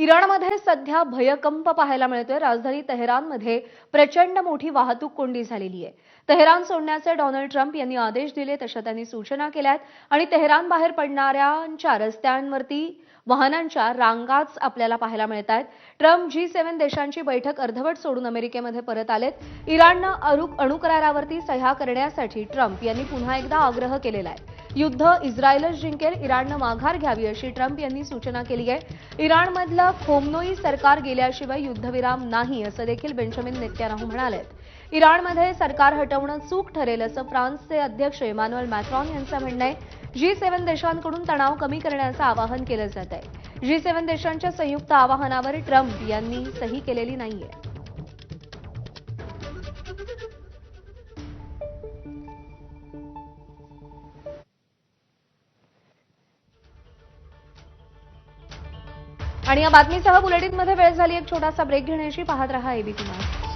इराणमध्ये सध्या भयकंप पाहायला मिळतोय. राजधानी तेहरानमध्ये प्रचंड मोठी वाहतूक कोंडी झालेली आहे. तेहरान सोडण्याचे डोनाल्ड ट्रम्प यांनी आदेश दिले तशा त्यांनी सूचना केल्या आहेत आणि तेहरान बाहेर पडणाऱ्यांच्या रस्त्यांवरती वाहनांच्या रांगाच आपल्याला पाहायला मिळत आहेत ट्रम्प जी सेव्हन देशांची बैठक अर्धवट सोडून अमेरिकेमध्ये परत आलेत. इराणनं अणुकरारावरती सह्या करण्यासाठी ट्रम्प यांनी पुन्हा एकदा आग्रह केलेला आहे. युद्ध इस्रायलच जिंकेल इराणनं माघार घ्यावी अशी ट्रम्प यांनी सूचना केली आहे. इराणमधलं खोमनोई सरकार गेल्याशिवाय युद्धविराम नाही असं देखील बेंजामिन नेत्यानाहू म्हणाले इराणमध्ये सरकार हटवणं चूक ठरेल असं फ्रान्सचे अध्यक्ष इमॅन्युअल मॅक्रॉन यांचं म्हणणं आहे. जी सेव्हन देशांकडून तणाव कमी करण्याचं आवाहन केलं जात आहे. जी सेव्हन देशांच्या संयुक्त आवाहनावर ट्रम्प यांनी सही केलेली नाहीये. आणि या बातमीसह बुलेटिनमध्ये वेळ झाली एक छोटासा ब्रेक घेण्याची पाहत रहा एबीपी माझा